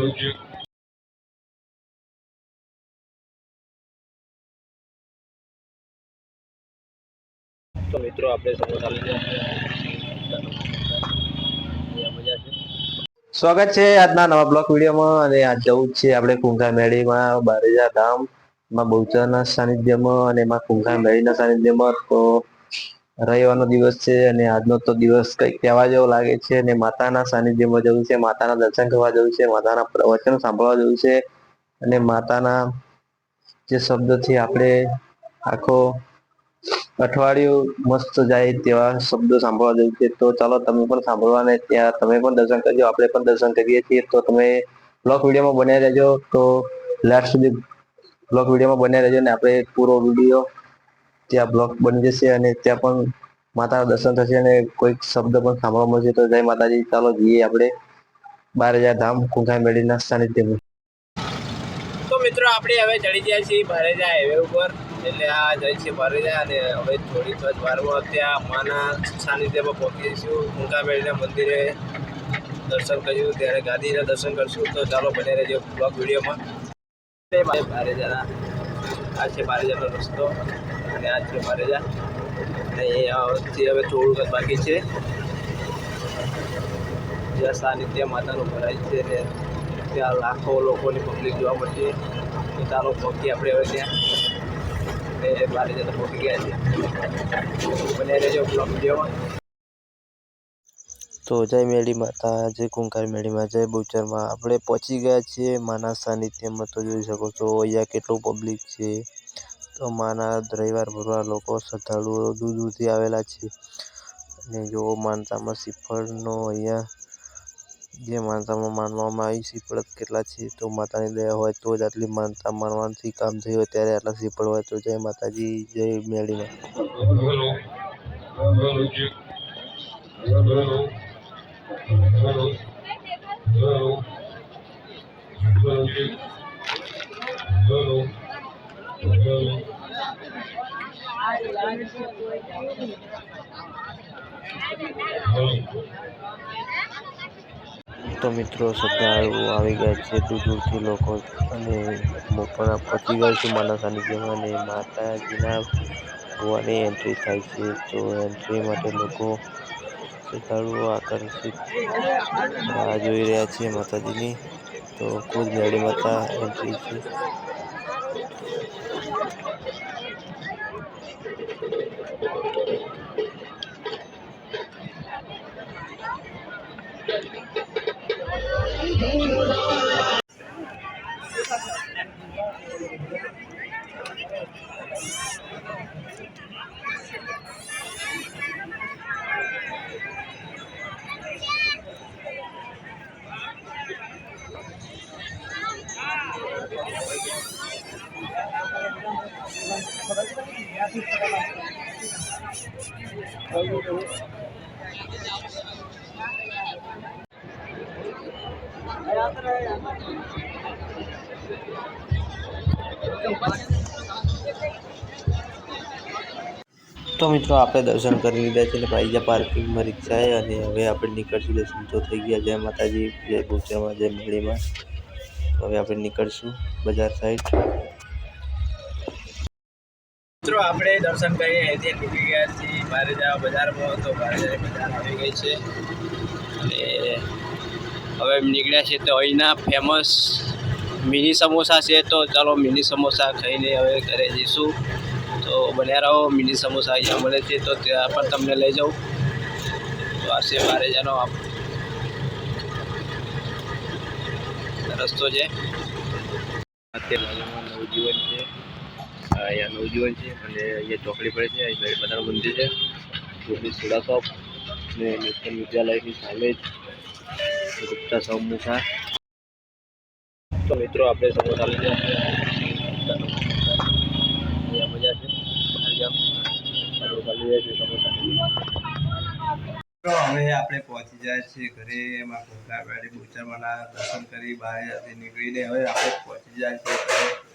તો મિત્રો, આપણે સમોસા ચાલી સ્વાગત છે આજના નવા બ્લોક વિડીયોમાં. અને આજ જવું છે આપણે કુંઘા મેળીમાં બારેજા ધામ, માં બહુચરના સાનિધ્યમાં અને એમાં કુંઘા મેળીના સાનિધ્યમાં. તો રવિવારનો દિવસ છે અને આજનો તો દિવસ કંઈક કહેવા જેવો લાગે છે અને માતાના સાનિધ્યમાં જવું છે, માતાના દર્શન કરવા જવું છે, માતાના પ્રવચન સાંભળવા જવું છે અને માતાના જે શબ્દથી આપણે આખો અઠવાડિયું મસ્ત જાય તેવા શબ્દો સાંભળવા જવું છે. તો ચાલો તમે પણ સાંભળવા અને ત્યાં તમે પણ દર્શન કરજો, આપણે પણ દર્શન કરીએ છીએ. તો તમે બ્લોગ વિડીયોમાં બન્યા રહેજો. તો લાસ્ટ સુધી બ્લોગ વિડીયોમાં બન્યા રહેજો ને આપણે પૂરો વીડિયો ત્યાં બ્લોક બની જશે અને ત્યાં પણ માતા દર્શન થશે અને કોઈક શબ્દ પણ સાંભળવા મળશે. તો જય માતાજી, ચાલો જઈએ આપણે બાર હજાર ધામ કુંખા મેળીના સાનિધ્યમાં. તો મિત્રો, આપણે હવે ચડી ગયા છીએ ભારેજા હાઈવે ઉપર. એટલે આ જાય છે ભારેજા અને હવે થોડી જ વારમાં ત્યાં માના સાનિધ્યમાં પહોંચી જઈશું. મેળીના મંદિરે દર્શન કર્યું ત્યારે ગાંધીના દર્શન કરશું. તો ચાલો બને રહેજો બ્લોગ વિડીયોમાં. ભારે ભારેજાના આ છે ભારેજાનો રસ્તો અને આ છે ભારેજા અને અહીંયાથી હવે થોડુંક બાકી છે. જ્યાં સાનિધ્ય માતાનું ભરાય છે ને ત્યાં લાખો લોકોની પબ્લિક જોવા મળશે. તો ચાલો આપણે હવે ત્યાં. એ બારે જતા પહોંચી ગયા છે. બને રહેજો બ્લોક વિડીયોમાં તો જય મેળી માતા, જય કુંકાર મેળીમાં જય બહુચરમાં આપણે પહોંચી ગયા છીએ માના સાનિધ્યમાં તો જોઈ શકો છો, અહીંયા કેટલું પબ્લિક છે. તો માના રવિવાર ભરવા લોકો શ્રદ્ધાળુઓ દૂર દૂરથી આવેલા છે. અને જો માનતામાં શ્રીફળનો અહીંયા, જે માનતામાં માનવામાં આવી શ્રીફળ કેટલા છે, તો માતાની દયા હોય તો જ આટલી માનતા માનવાથી કામ થયું હોય ત્યારે આટલા શ્રીફળ હોય તો જય માતાજી, જય મેળીમાં તો મિત્રો, શ્રદ્ધાળુઓ આવી ગયા છે દૂર દૂરથી લોકો અને હું પણ પહોંચી છે છું માના સાનિધ્યમાં અને માતાજીના ભુવાની એન્ટ્રી થાય છે. તો એન્ટ્રી માટે લોકો શ્રદ્ધાળુઓ આકર્ષિત રાહ જોઈ રહ્યા છે માતાજીની. તો ખુદ મેળી માતા એન્ટ્રી છે. તો મિત્રો, આપણે દર્શન કરી લીધા છે અને ભાઈ ગયા પાર્કિંગમાં રિક્ષાએ અને હવે આપણે નીકળશું દર્શન તો થઈ ગયા. જય માતાજી, જય ભૂચરમાં જય તો હવે આપણે નીકળશું બજાર સાઈડ આપણે દર્શન કરીએ. અહીંથી નીકળી ગયા છીએ. મારે જવા બજારમાં તો મારે બજાર આવી ગઈ છે. અને હવે નીકળ્યા છે તો અહીંના ફેમસ મિની સમોસા છે તો ચાલો મિની સમોસા ખાઈને હવે ઘરે જઈશું. તો બન્યા રહો, મિની સમોસા અહીંયા મળે છે તો ત્યાં પણ તમને લઈ જાઉં. તો આ છે મારે જાનો રસ્તો છે. અત્યારે નવજીવન છે. અહીંયા નવજીવન છે અને અહીંયા ચોકડી પડે છે અહીંયા બધાનું મંદિર છે. ચોકડી સોડા શોપ અને નેશનલ વિદ્યાલયની સામે જ ગુપ્તા સમોસા તો મિત્રો, આપણે સમોસા લઈ મજા છે. સમોસા. છે હવે આપણે પહોંચી જાય છીએ ઘરે. એમાં ઘોઘા બેડી બુચરમાના દર્શન કરી, બહાર નીકળીને હવે આપણે પહોંચી જાય ઘરે.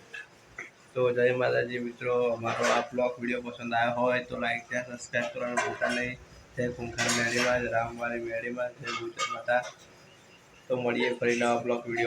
તો જય માતાજી મિત્રો. અમારો આ બ્લોગ વીડિયો પસંદ આવ્યો હોય તો લાઈક શેર સબસ્ક્રાઈબ કરવાનું ભૂલતા નહીં. જય કુંખાર મેળીમાં રામવાળી મેળીમાં, જય ગુજરાત માતા. તો મળીએ ફરી નવા બ્લોગ વીડિયો